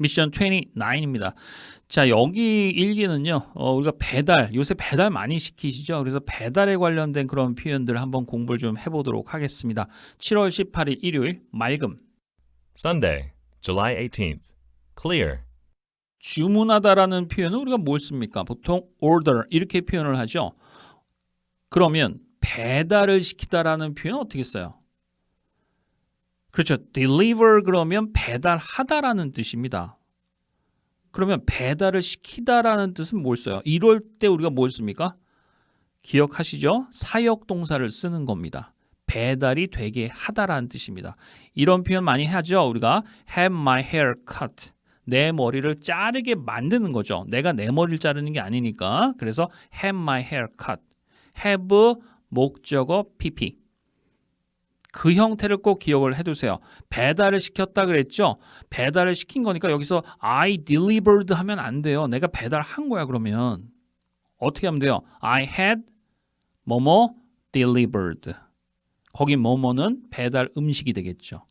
미션 29입니다. 자, 여기 일기는요, 어, 우리가 배달, 요새 배달 많이 시키시죠? 그래서 배달에 관련된 그런 표현들 한번 공부를 좀 해보도록 하겠습니다. 7월 18일 일요일, 맑음. Sunday, July 18th. Clear. 주문하다라는 표현은 우리가 뭘 씁니까? 보통 order 이렇게 표현을 하죠. 그러면 배달을 시키다라는 표현은 어떻게 써요? 그렇죠. deliver 그러면 배달하다라는 뜻입니다. 그러면 배달을 시키다라는 뜻은 뭘 써요? 이럴 때 우리가 뭘 씁니까? 기억하시죠? 사역 동사를 쓰는 겁니다. 배달이 되게 하다라는 뜻입니다. 이런 표현 많이 하죠. 우리가 have my hair cut. 내 머리를 자르게 만드는 거죠. 내가 내 머리를 자르는 게 아니니까. 그래서 have my hair cut. have 목적어 pp. 그 형태를 꼭 기억을 해두세요. 배달을 시켰다 그랬죠? 배달을 시킨 거니까 여기서 I delivered 하면 안 돼요. 내가 배달한 거야 그러면. 어떻게 하면 돼요? I had 뭐뭐 delivered. 거기 뭐뭐는 배달 음식이 되겠죠.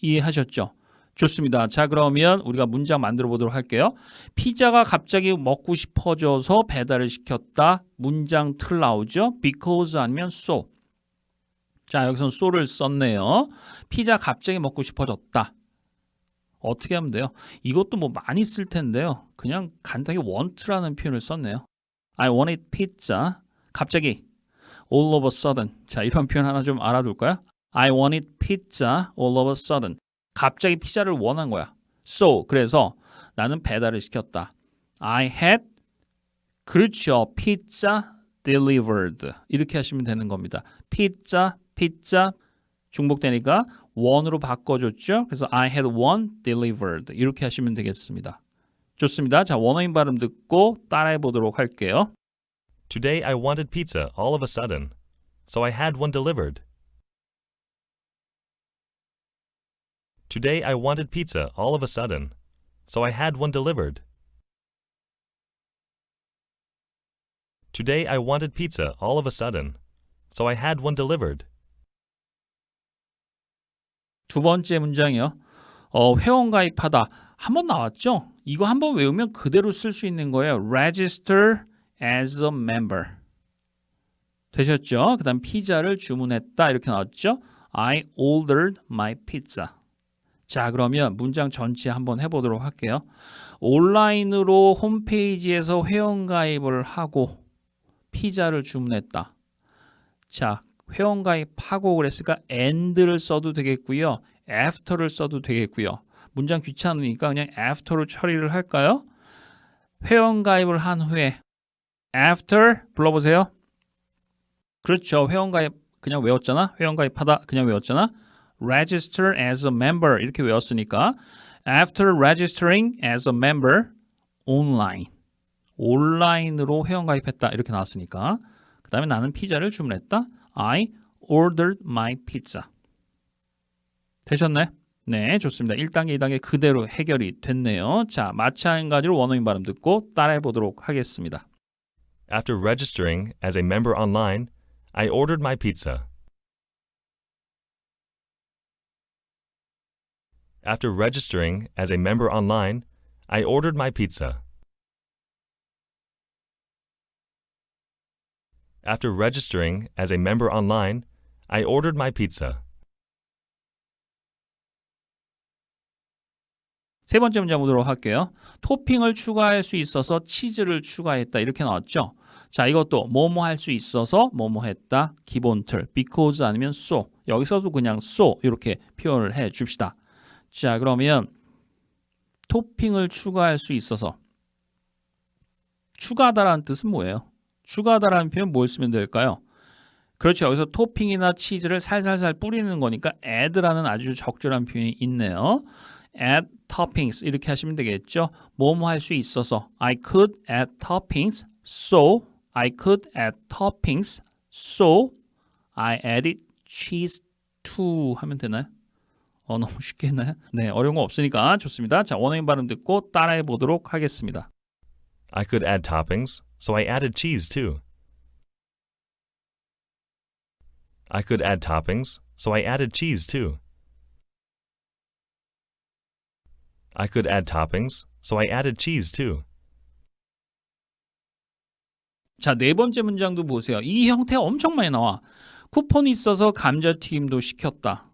이해하셨죠? 좋습니다. 자, 그러면 우리가 문장 만들어 보도록 할게요. 피자가 갑자기 먹고 싶어져서 배달을 시켰다. 문장 틀 나오죠? because 아니면 so. 자, 여기서는 so를 썼네요. 피자 갑자기 먹고 싶어졌다. 어떻게 하면 돼요? 이것도 뭐 많이 쓸 텐데요. 그냥 간단하게 want라는 표현을 썼네요. I wanted pizza. 갑자기 all of a sudden. 자, 이런 표현 하나 좀 알아둘까요? I wanted pizza all of a sudden. 갑자기 피자를 원한 거야. So, 그래서 나는 배달을 시켰다. I had 그렇죠. pizza delivered. 이렇게 하시면 되는 겁니다. pizza, pizza 중복되니까 one으로 바꿔줬죠. 그래서 I had one delivered. 이렇게 하시면 되겠습니다. 좋습니다. 자, 원어민 발음 듣고 따라해 보도록 할게요. Today I wanted pizza all of a sudden, so I had one delivered. Today I wanted pizza all of a sudden, so I had one delivered. Today I wanted pizza all of a sudden, so I had one delivered. 두 번째 문장이요. 어, 회원 가입하다. 한 번 나왔죠? 이거 한 번 외우면 그대로 쓸 수 있는 거예요. register as a member. 되셨죠? 그다음 피자를 주문했다 이렇게 나왔죠? I ordered my pizza. 자, 그러면 문장 전체 한번 해 보도록 할게요. 온라인으로 홈페이지에서 회원 가입을 하고 피자를 주문했다. 자, 회원 가입하고 그랬으니까 and를 써도 되겠고요. after를 써도 되겠고요. 문장 귀찮으니까 그냥 after로 처리를 할까요? 회원 가입을 한 후에 after 불러보세요. 그렇죠. 회원 가입 그냥 외웠잖아. 회원 가입하다 그냥 외웠잖아. register as a member 이렇게 외웠으니까 after registering as a member online 온라인으로 회원 가입했다 이렇게 나왔으니까 그 다음에 나는 피자를 주문했다. I ordered my pizza. 되셨나요? 네, 좋습니다. 1단계, 2단계 그대로 해결이 됐네요. 자, 마찬가지로 원어민 발음 듣고 따라해 보도록 하겠습니다. After registering as a member online, I ordered my pizza. After registering as a member online, I ordered my pizza. After registering as a member online, I ordered my pizza. 세 번째 문제 보도록 할게요. 토핑을 추가할 수 있어서 치즈를 추가했다. 이렇게 나왔죠? 자, 이것도 뭐뭐 할 수 있어서 뭐뭐 했다. 기본 틀. because 아니면 so. 여기서도 그냥 so 이렇게 표현을 해 줍시다. 자, 그러면 토핑을 추가할 수 있어서 추가하다라는 뜻은 뭐예요? 추가하다라는 표현 뭘 쓰면 될까요? 그렇죠. 여기서 토핑이나 치즈를 살살살 뿌리는 거니까 add라는 아주 적절한 표현이 있네요. add toppings 이렇게 하시면 되겠죠. 뭐뭐 할 수 있어서 I could add toppings so I could add toppings so I added cheese to 하면 되나요? 어 너무 쉽게 했나요? 네 어려운 거 없으니까 좋습니다. 자 원어민 발음 듣고 따라해 보도록 하겠습니다. I could add toppings, so I added cheese too. I could add toppings, so I added cheese too. I could add toppings, so I added cheese too. 자, 네 번째 문장도 보세요. 이 형태 엄청 많이 나와. 쿠폰이 있어서 감자튀김도 시켰다.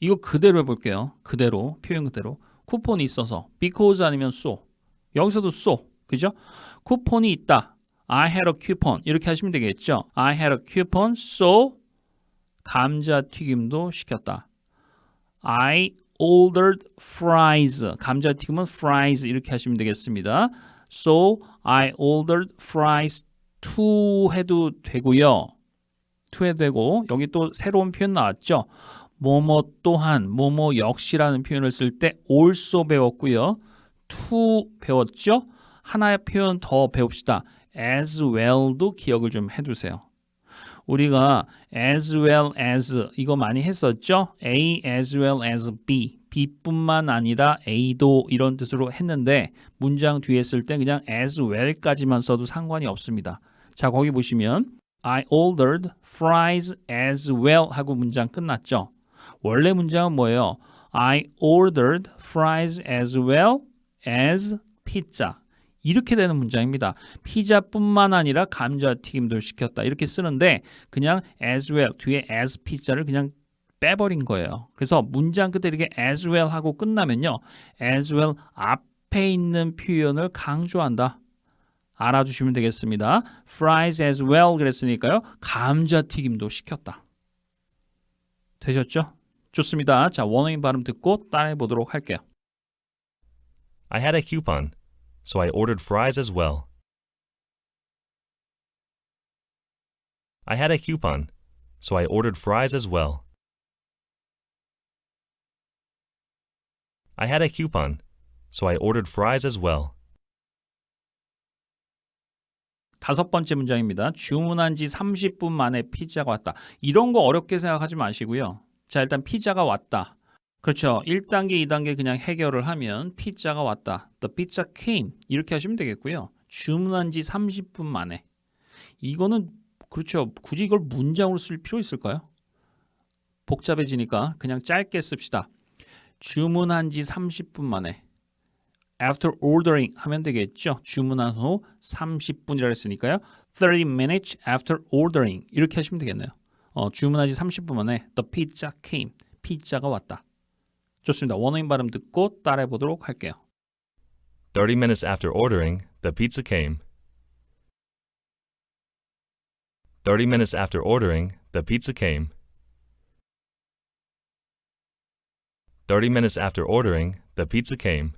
이거 그대로 해볼게요. 그대로, 표현 그대로. 쿠폰이 있어서. because 아니면 so. 여기서도 so. 그죠? 쿠폰이 있다. I had a coupon. 이렇게 하시면 되겠죠. I had a coupon, so 감자튀김도 시켰다. I ordered fries. 감자튀김은 fries 이렇게 하시면 되겠습니다. So I ordered fries to 해도 되고요. to 해도 되고 여기 또 새로운 표현 나왔죠. 뭐뭐 또한 뭐뭐 역시라는 표현을 쓸 때 also 배웠고요. to 배웠죠. 하나의 표현 더 배웁시다. as well도 기억을 좀 해두세요. 우리가 as well as 이거 많이 했었죠. A as well as B, B뿐만 아니라 A도 이런 뜻으로 했는데 문장 뒤에 쓸 때 그냥 as well까지만 써도 상관이 없습니다. 자 거기 보시면 I ordered fries as well 하고 문장 끝났죠. 원래 문장은 뭐예요? I ordered fries as well as pizza. 이렇게 되는 문장입니다. 피자뿐만 아니라 감자튀김도 시켰다. 이렇게 쓰는데 그냥 as well 뒤에 as pizza를 그냥 빼버린 거예요. 그래서 문장 끝에 이렇게 as well 하고 끝나면요. as well 앞에 있는 표현을 강조한다. 알아주시면 되겠습니다. fries as well 그랬으니까요. 감자튀김도 시켰다. 되셨죠? 좋습니다. 자, 원어민 발음 듣고 따라해 보도록 할게요. I had a coupon, so I ordered fries as well. I had a coupon, so I ordered fries as well. I had a coupon, so I ordered fries as well. 다섯 번째 문장입니다. 주문한 지 30분 만에 피자가 왔다. 이런 거 어렵게 생각하지 마시고요. 자, 일단 피자가 왔다. 그렇죠. 1단계, 2단계 그냥 해결을 하면 피자가 왔다. The pizza came. 이렇게 하시면 되겠고요. 주문한 지 30분 만에. 이거는 그렇죠. 굳이 이걸 문장으로 쓸 필요 있을까요? 복잡해지니까 그냥 짧게 씁시다. 주문한 지 30분 만에. after ordering 하면 되겠죠. 주문한 후 30분이라 했으니까요. 30 minutes after ordering 이렇게 하시면 되겠네요. 어, 주문한 지 30분 만에 the pizza came. 피자가 왔다. 좋습니다. 원어민 발음 듣고 따라해 보도록 할게요. 30 minutes after ordering, the pizza came. 30 minutes after ordering, the pizza came. 30 minutes after ordering, the pizza came.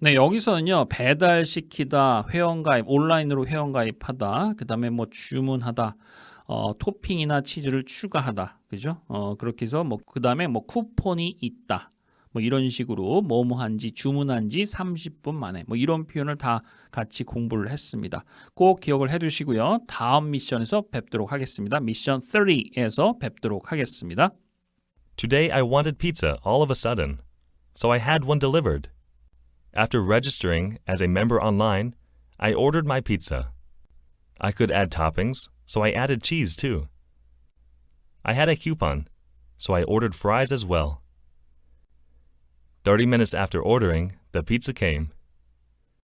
네, 여기서는요. 배달시키다, 회원가입, 온라인으로 회원가입하다, 그 다음에 뭐 주문하다, 어, 토핑이나 치즈를 추가하다. 그죠? 어, 그렇게 해서 뭐, 그 다음에 뭐 쿠폰이 있다. 뭐 이런 식으로 뭐뭐 한지 주문한 지 30분 만에 뭐 이런 표현을 다 같이 공부를 했습니다. 꼭 기억을 해 두시고요. 다음 미션에서 뵙도록 하겠습니다. 미션 3에서 뵙도록 하겠습니다. Today I wanted pizza all of a sudden, so I had one delivered. After registering as a member online, I ordered my pizza. I could add toppings, so I added cheese too. I had a coupon, so I ordered fries as well. 30 minutes after ordering, the pizza came.